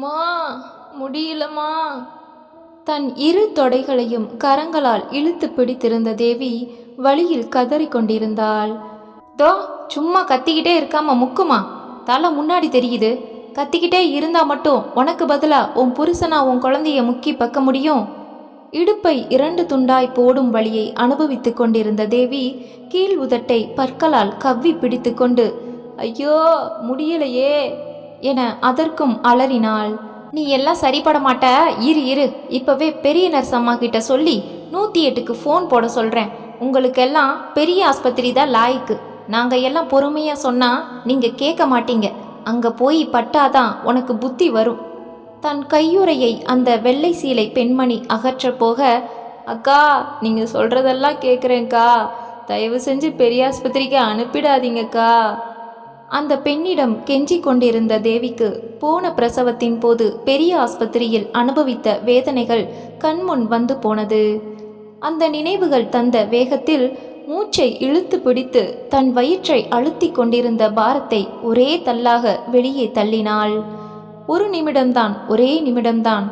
மா முடியலம்மா தன் இரு தொடைகளையும் கரங்களால் இழுத்து பிடித்திருந்த தேவி வழியில் கதறிக்கொண்டிருந்தாள் தோ சும்மா கத்திக்கிட்டே இருக்காம முக்குமா? தலை முன்னாடி தெரியுது. கத்திக்கிட்டே இருந்தா மட்டும் உனக்கு பதிலா உன் புருஷனா உன் குழந்தைய முக்கி பக்க முடியும்? இடுப்பை இரண்டு துண்டாய் போடும் வழியை அனுபவித்துக் கொண்டிருந்த தேவி கீழ் உதட்டை பற்களால் கவ்வி பிடித்துக்கொண்டு ஐயோ முடியலையே. என அதற்கும் அலறினாள். நீ எல்லாம் சரிப்பட மாட்ட. இரு இரு. இப்பவே பெரிய நர்ஸ் அம்மா கிட்ட சொல்லி நூற்றி எட்டுக்கு ஃபோன் போட சொல்கிறேன் உங்களுக்கெல்லாம் பெரிய ஆஸ்பத்திரி தான் லாய்க்கு. நாங்கள் எல்லாம் பொறுமையாக சொன்னால் நீங்கள் கேட்க மாட்டீங்க. அங்கே போய் பட்டாதான் உனக்கு புத்தி வரும். தன் கையுறையை அந்த வெள்ளை சீலை பெண்மணி அகற்ற போக அக்கா நீங்கள் சொல்கிறதெல்லாம் கேட்குறேன்க்கா தயவு செஞ்சு பெரிய ஆஸ்பத்திரிக்கு அனுப்பிடாதீங்கக்கா. அந்த பெண்ணிடம் கெஞ்சிக் கொண்டிருந்த தேவிக்கு போன பிரசவத்தின் போது பெரிய ஆஸ்பத்திரியில் அனுபவித்த வேதனைகள் கண்முன் வந்து போனது. அந்த நினைவுகள் தந்த வேகத்தில் மூச்சை இழுத்து பிடித்து தன் வயிற்றை அழுத்தி கொண்டிருந்த பாரத்தை ஒரே தள்ளாக வெளியே தள்ளினாள். ஒரு நிமிடம்தான் ஒரே நிமிடம்தான்.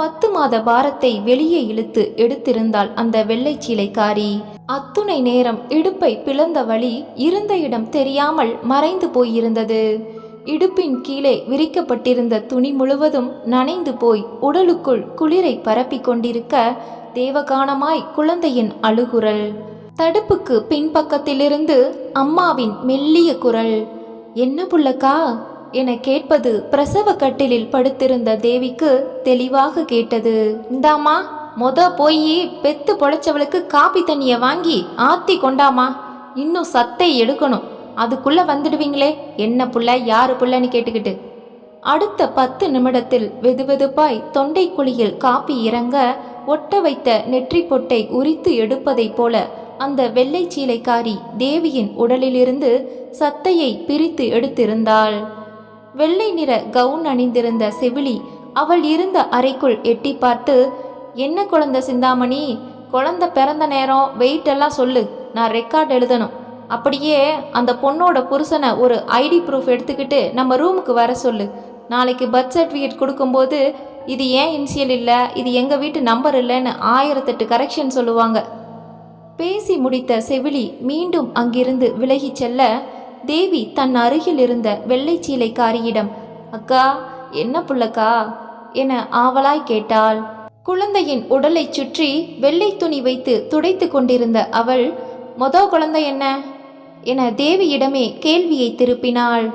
பத்து மாத பாரத்தை வெளியே இழுத்து எடுத்திருந்தாள் அந்த வெள்ளை சீலைக்காரி. அத்துணை நேரம் இடுப்பை பிளந்த வழி இருந்த இடம் தெரியாமல் மறைந்து போயிருந்தது. இடுப்பின் கீழே விரிக்கப்பட்டிருந்த துணி முழுவதும் நனைந்து போய் உடலுக்குள் குளிரை பரப்பிக் கொண்டிருக்க தேவகானமாய் குழந்தையின் அழுகுரல். தடுப்புக்கு பின்பக்கத்திலிருந்து அம்மாவின் மெல்லிய குரல் என்ன புள்ளக்கா? என கேட்பது பிரசவ கட்டிலில் படுத்திருந்த தேவிக்கு தெளிவாக கேட்டது. இந்தாம்மா மொத போய் பெத்து பொழைச்சவளுக்கு காப்பி தண்ணிய வாங்கி ஆத்தி கொண்டாமா இன்னும் சத்தை எடுக்கணும். அதுக்குள்ள வந்துடுவீங்களே. என்ன புள்ள யாரு புள்ளன்னு கேட்டுக்கிட்டு. அடுத்த பத்து நிமிடத்தில் வெதுவெதுப்பாய் தொண்டை குழியில் காப்பி இறங்க ஒட்ட வைத்த நெற்றி பொட்டை உரித்து எடுப்பதைப் போல அந்த வெள்ளை சீலைக்காரி தேவியின் உடலிலிருந்து சத்தையை பிரித்து எடுத்திருந்தாள். வெள்ளை நிற கவுன் அணிந்திருந்த செவிலி அவள் இருந்த அறைக்குள் எட்டி பார்த்து என்ன குழந்தை சிந்தாமணி? குழந்தை பிறந்த நேரம் வெயிட் எல்லாம் சொல்லு. நான் ரெக்கார்ட் எழுதணும். அப்படியே அந்த பொண்ணோட புருஷனை ஒரு ஐடி ப்ரூஃப் எடுத்துக்கிட்டு நம்ம ரூமுக்கு வர சொல்லு. நாளைக்கு பர்த் சர்டிஃபிகேட் கொடுக்கும்போது இது ஏன் இன்சியல் இல்லை? இது எங்கள் வீட்டு நம்பர் இல்லைன்னு ஆயிரத்தெட்டு கரெக்ஷன் சொல்லுவாங்க. பேசி முடித்த செவிலி மீண்டும் அங்கிருந்து விலகிச் செல்ல தேவி தன் அருகில் இருந்த வெள்ளை சீலைக்காரியிடம் அக்கா என்ன புள்ளக்கா? என ஆவலாய் கேட்டாள். குழந்தையின் உடலைச் சுற்றி வெள்ளை துணி வைத்து துடைத்து கொண்டிருந்த அவள் மொத குழந்தை என்ன? என தேவியிடமே கேள்வியை திருப்பினாள்.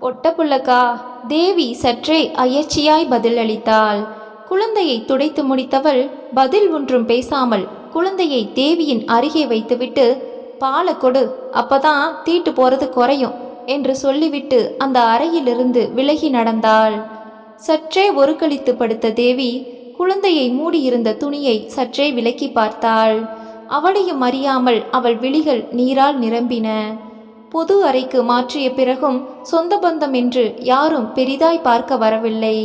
பொட்ட புள்ளக்கா தேவி சற்றே அயற்சியாய் பதிலளித்தாள். குழந்தையை துடைத்து முடித்தவள் பதில் ஒன்றும் பேசாமல் குழந்தையை தேவியின் அருகே வைத்துவிட்டு பாலை கொடு அப்பதான் தீட்டு போறது குறையும் என்று சொல்லிவிட்டு அந்த அறையிலிருந்து விலகி நடந்தாள். சற்றே ஒருக்களித்து படுத்த தேவி குழந்தையை மூடியிருந்த துணியை சற்றே விலக்கி பார்த்தாள். அவளையும் அறியாமல் அவள் விழிகள் நீரால் நிரம்பின. பொது அறைக்கு மாற்றிய பிறகும் சொந்த பந்தம் என்று யாரும் பெரிதாய் பார்க்க வரவில்லை.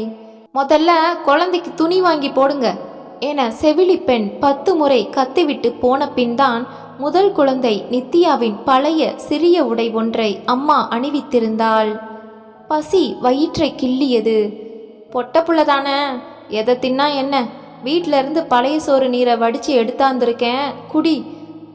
முதல்ல குழந்தைக்கு துணி வாங்கி போடுங்க என செவிலி பெண் பத்து முறை கத்திவிட்டு போன பின்தான் முதல் குழந்தை நித்யாவின் பழைய சிறிய உடை ஒன்றை அம்மா அணிவித்திருந்தாள். பசி வயிற்றை கிள்ளியது. பொட்டப்புள்ளதானே தானே எதை தின்னா என்ன? வீட்ல இருந்து பழைய சோறு நீரை வடித்து எடுத்தாந்துருக்கேன். குடி.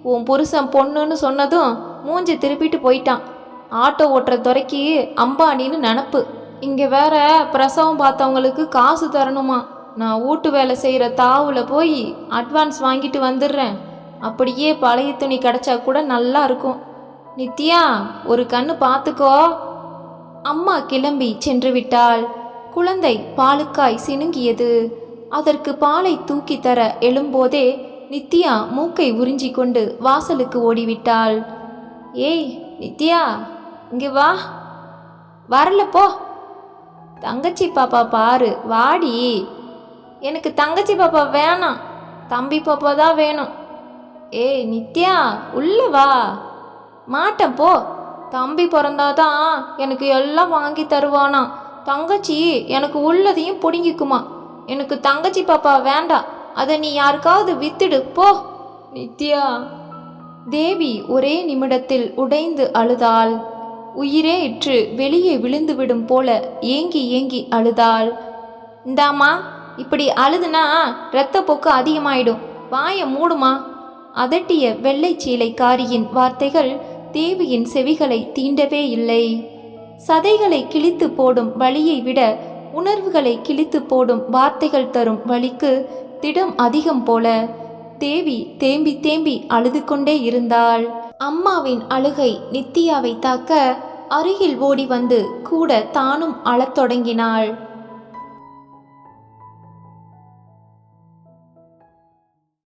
உன் புருஷன் பொண்ணுன்னு சொன்னதும் மூஞ்சி திருப்பிட்டு போயிட்டான். ஆட்டோ ஓட்டுற துறைக்கு அம்பானின்னு நினப்பு. இங்கே வேற பிரசவம் பார்த்தவங்களுக்கு காசு தரணுமா? நான் வீட்டு வேலை செய்கிற தாவில் போய் அட்வான்ஸ் வாங்கிட்டு வந்துடுறேன். அப்படியே பழைய துணி கிடச்சா கூட நல்லா இருக்கும். நித்யா ஒரு கண்ணு பார்த்துக்கோ. அம்மா கிளம்பி சென்று விட்டாள். குழந்தை பாலுக்காய் சினுங்கியது. அதற்கு பாலை தூக்கி தர எழும்போதே நித்யா மூக்கை உறிஞ்சி கொண்டு வாசலுக்கு ஓடிவிட்டாள். ஏய் நித்யா இங்கே வா. வரல போ. தங்கச்சி பாப்பா பாரு வாடி. எனக்கு தங்கச்சி பாப்பா வேணாம். தம்பி பாப்பா தான் வேணும். ஏய் நித்யா உள்ள வா. மாட்டேன் போ. தம்பி பிறந்தாதான் எனக்கு எல்லாம் வாங்கி தருவானா. தங்கச்சி எனக்கு உள்ளதையும் பிடுங்கிக்குமா. எனக்கு தங்கச்சி பாப்பா வேண்டாம் அதை நீ யாருக்காவது வித்துடு போ. நித்யா. தேவி ஒரே நிமிடத்தில் உடைந்து அழுதாள். உயிரே இற்று வெளியே விழுந்துவிடும் போல ஏங்கி ஏங்கி அழுதாள். இந்தாம்மா இப்படி அழுதுனா ரத்தப்போக்கு அதிகமாயிடும். வாயை மூடுமா? அதட்டிய வெள்ளை சீலைக்காரியின் வார்த்தைகள் தேவியின் செவிகளை தீண்டவே இல்லை. சதைகளை கிழித்து போடும் வழியை விட உணர்வுகளை கிழித்து போடும் வார்த்தைகள் தரும் வழிக்கு திடம் அதிகம் போல தேவி தேம்பி தேம்பி அழுது கொண்டே இருந்தாள். அம்மாவின் அழுகை நித்தியாவை தாக்க அருகில் ஓடி வந்து கூட தானும் அழத் தொடங்கினாள்.